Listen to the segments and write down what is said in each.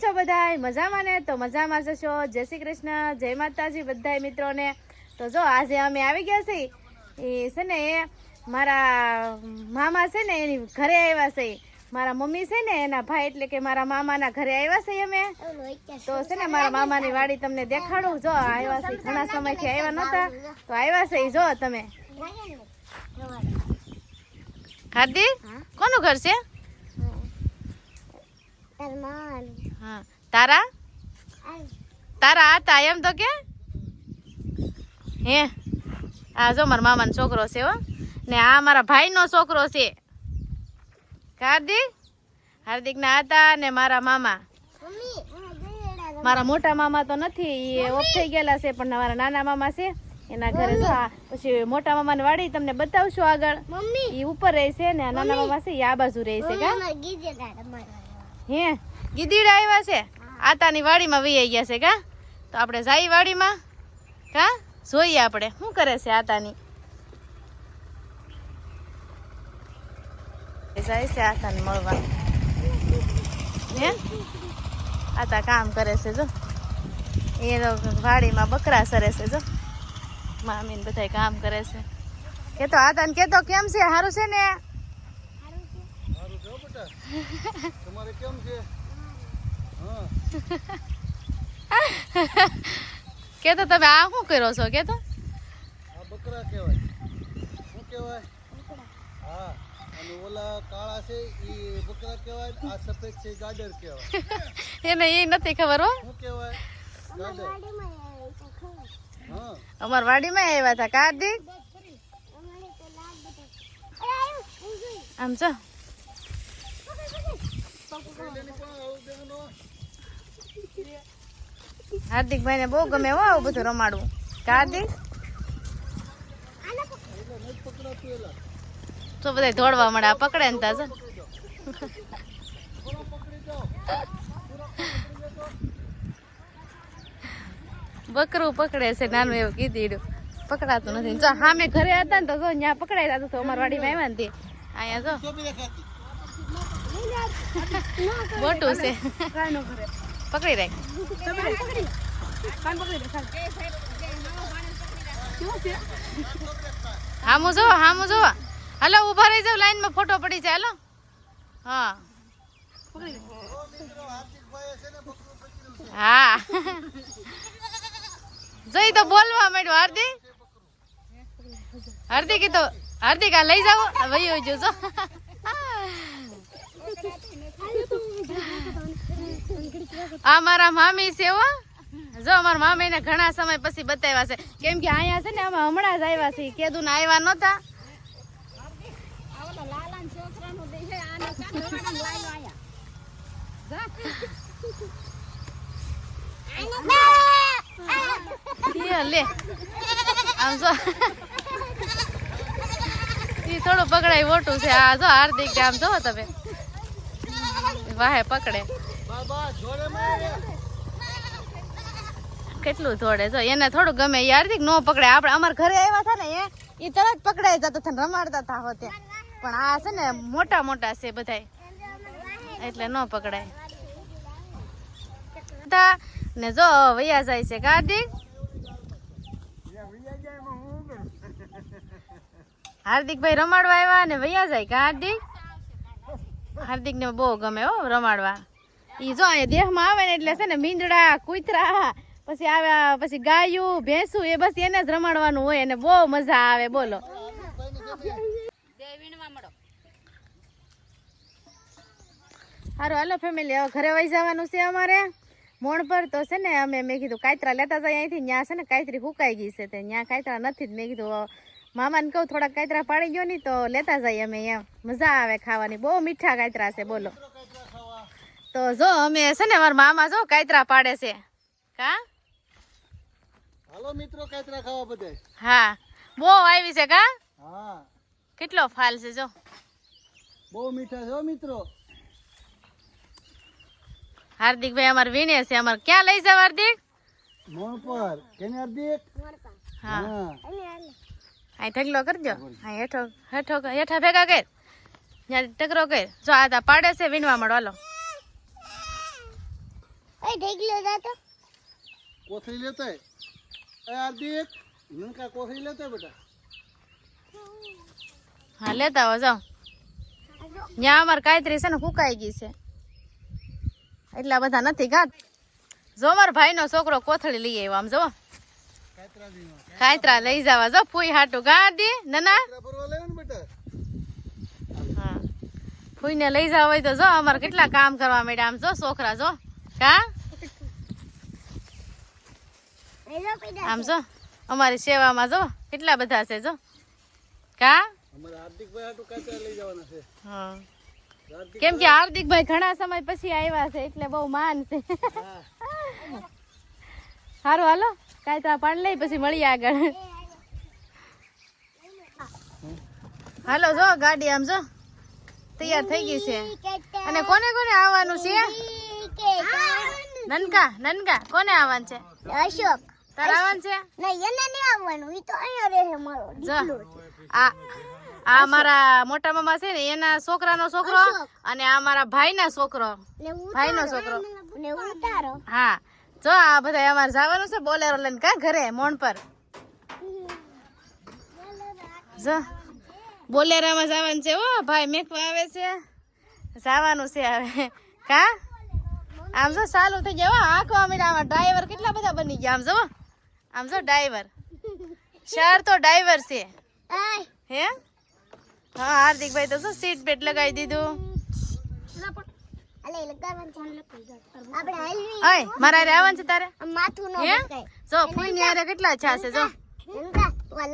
છો બધા મજામાં ને? તો મજામાં જશો. જય શ્રી કૃષ્ણ. જય માતાજી બધાય મિત્રોને. તો જો આજે અમે આવી ગયા છે એ છે ને એ મારા મામા છે ને એની ઘરે આવ્યા છે. મારા મમ્મી છે ને એના ભાઈ એટલે કે મારા મામાના ઘરે આવ્યા છે અમે. તો છે ને મારા મામાની વાડી તમને દેખાડું. જો આવ્યા છે ઘણા સમયથી આવ્યા નહોતા. તો આવ્યા છે જો તમે. હાર્દિક કોનું ઘર છે? હા. તારા? તારા હતા એમ તો કે? હે? આ જો મારા મામાનો છોકરો છે હો. ને આ મારા ભાઈનો છોકરો છે. હાર્દિક? હાર્દિક ના હતા ને મારા મામા. મારા મોટા મામા તો નથી એ ઓફ થઈ ગયેલા છે પણ મારા નાના મામા છે. એના ઘરે પછી મોટા મામાની વાડી તમને બતાવશું આગળ. ઈ ઉપર રહે છે ને નાના મામા છે એ આ બાજુ રહે છે હે? ગીદીડા આવ્યા છે? આતાની વાડીમાં વહી ગયા છે કા? તો આપણે જાય વાડીમાં કા? જોઈએ આપણે. શું કરે છે આતાની? જાય છે આતાને મળવા. હે? આતા કામ કરે છે જો. એ વાડીમાં બકરા સરે છે જો. મામીને બધા કામ કરે છે. કે તો આતાને કેતો કેમ છે? સારું છે ને? તમારે કેમ છે? હા. કે તો તમે આ શું કર્યો છો? કે તો આ બકરા કહેવાય. શું કહેવાય? હા. અને ઓલા કાળા છે એ બકરા કહેવાય આ સફેદ છે ગાડર કહેવાય. એને એ નથી ખબર હો. શું કહેવાય? ગાડર હા. અમાર વાડીમાં આવ્યા હતા કાર્તિક આમ છો હાર્દિકભાઈ ને બહુ ગમે હો આવું બધું રમાડવું. કાર્દિક તો બધા દોડવા મળે પકડે ને તાજો. બકરું પકડે છે, નાનું એવું કીધું પકડાતું નથી. જો સામે ઘરે હતા ને તો જો ત્યાં પકડાઈ હતા, તો અમારી આવ્યા ને તે. અહીંયા જો. મોટું છે. પકડી રાખ. હામો જો હામો જો હાલો, ઊભા રહી જાવ લાઈનમાં ફોટો પડી જાય, હાલો. હા. હા. જોઈ તો બોલવા માંડ્યો, હાર્દિક. હાર્દિક તો, હાર્દિક આ લઈ જાવ વયો જોજો આ મારા મામી છે હો. જો અમારા મામી ને ઘણા સમય પછી બતાવ્યા છે. કેમ કે અહીંયા છે ને અમે હમણાં જ આવ્યા છીએ કેદું ને આવ્યા નહોતા. લે આમ જો. એ થોડું પકડાય મોટું છે. આ જો હાર્દિક આમ જો તમે. વાહે પકડે. કેટલું થોડે? જો, એને થોડું ગમે એ હાર્દિક નો પકડે. આપણે અમાર ઘરે આવ્યા હતા ને એ ઈ તરત પકડાઈ જતો હતા રમાડતા હતા હોતે પણ આ છે ને મોટા મોટા છે બધાય. એટલે નો પકડાય. ને જો, વૈયા જાય છે કાર્તિક હાર્દિકભાઈ રમાડવા આવ્યા ને વૈયા જાય હાર્દિક હાર્દિક? ને બહુ ગમે હો રમાડવા. ઈ જો અહીંયા દેહમાં આવે ને એટલે છે ને મીંદડા કૂતરા, પછી આવ્યા પછી ગાયું, ભેંસું, એ બસ એને જ રમાડવાનું હોય અને બહુ મજા આવે, બોલો. સારું હાલો ફેમિલી હવે ઘરે વહી જવાનું છે અમારે. મોણ પર તો છે ને અમે મેં કીધું કાયતરા લેતા જાય અહીંથી ત્યાં છે ને કાયતરી હુકાઈ ગઈ છે ત્યાં કાયતરા નથી જ. મેં કીધું મામાને કહું થોડા કાયતરા પાડી ગયો નહીં તો લેતા જઈએ અમે એમ મજા આવે ખાવાની. બહુ મીઠા કાયતરા છે, બોલો. તો જો અમે છે ને મારા મામા જો કાતરા પાડે છે. કા? હાલો મિત્રો કાતરા ખાવા બધે હા. બહુ આવી છે કા? હા. કેટલો ફાલ છે જો. બહુ મીઠા છે મિત્રો. હાર્દિકભાઈ અમારે વીણે છે. અમારે ક્યાં લઈ જાવ હાર્દિક? મોણ પર કેને હાર્દિક? હા. હા. ઢગલો કરજો હા હેઠો હેઠો હેઠા ભેગા કર. ત્યાં ટકરો કર. જો આ પાડે છે વીણવા મળો હાલો. કોથળી લેતા હે એ હાર્દિક નનકા કોથળી લેતા હે બેટા? હા લેતા આવો જાઓ. ત્યાં અમારે કાયતરી છે ને ફૂકાઈ ગઈ છે. એટલા બધા નથી ઘાત જો મારા ભાઈનો છોકરો કોથળી લઈ આવ્યો આમ જો. કાયતરા લઈ જવા જો ફૂઈ હાટું ગાડી નાના. હા. ફૂઈને લઈ જાવ હોય તો જો અમારે કેટલા કામ કરવા માંડ્યા આમ જો છોકરા જો. કા? આમ જો અમારી સેવામાં જો કેટલા બધા છે જો. કા? અમારે હાર્દિકભાઈ હાટું કાતરા લઈ જવાના છે. હા. હાર્દિક કેમ કે હાર્દિકભાઈ ઘણા સમય પછી આવ્યા છે એટલે બહુ માન છે. સારું હાલો. કાંઈ તો પાડ લઈ પછી મળીએ આગળ. હાલો જો ગાડી આમ જો. તૈયાર થઈ ગઈ છે. અને કોને કોને આવવાનું છે? નનકા નનકા કોને આવવાનું છે? અશોક. તારે છે? નહીં એને નહીં આવવાનું. એ તો અહીંયા રહે મારો જો. આ આ મારા મોટા મામા છે ને એના છોકરાનો છોકરો અને આ મારા ભાઈના છોકરો. ભાઈનો છોકરો. ને ઉતારો હા. જો આ બધા અમારે જવાનું છે બોલેરો લઈને કા ઘરે મોણ પર. જો. બોલેરામાં જવાનું છે ઓ ભાઈ મેકવા આવે છે. જવાનું છે હવે. કા? આમ જો ચાલુ થઈ ગયા હો, અમે આમાં ડ્રાઈવર કેટલા બધા બની ગયા આમ જો આમ જો ડ્રાઈવર શહેર તો ડ્રાઈવર છે. હે? હા હાર્દિકભાઈ તો શું સીટ બેટ લગાવી દીધું? મારા હારે છે તારે? માથું નો જો ફૂઈ હારે કેટલા છા છે જો?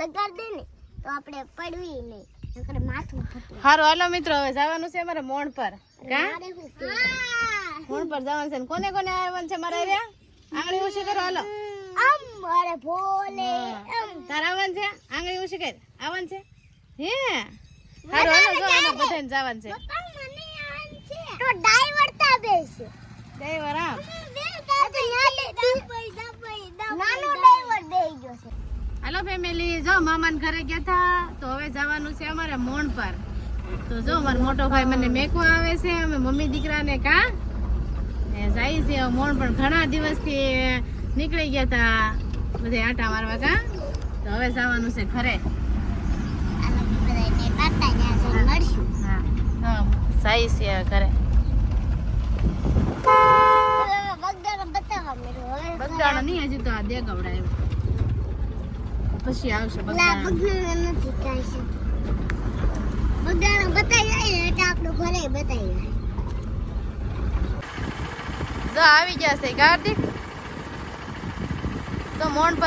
લગાડ દે ને તો આપણે પડવી નહીં. હારું હાલો મિત્રો હવે જવાનું છે અમારે મોણ પર? મોણ પર જવાનું છે ને. કોને કોને આવવાનું છે મારા આંગળી ઊંચી કરો હાલો. આમ મારે ભોલે આમ. તારા આવવાનું છે? આંગળી ઉછી કર. આવન છે? હે? હારું હાલો જો આમાં બધાને જવાનું છે. પપ્પા મને આન છે. તો ડ્રાઈવર તા બેસે. ડ્રાઈવર આમ નાનો ડ્રાઈવર બેહી ગયો છે. હાલો ફેમિલી જો મામાના ઘરે ગયા હતા તો હવે જવાનું છે અમારે મોણ પર. તો જો મારો મોટો ભાઈ મને મેકવા આવે છે અમે મમ્મી દીકરાને કા એ જાય છે મોણ પણ ઘણા દિવસથી નીકળી ગયા હતા બધે આટા મારવા કા? તો હવે જવાનું છે ઘરે. જાય છે ઘરે. બગદાણા નહીં હજુ તો આ દેગવડાયો પછી આવશે બગદાણો નથી કાંઈ છે બતાવી જાય એટલે આપણું ઘરે બતાવી જાય. જો આવી ગયા છે કાર્તિક તો મોણ પર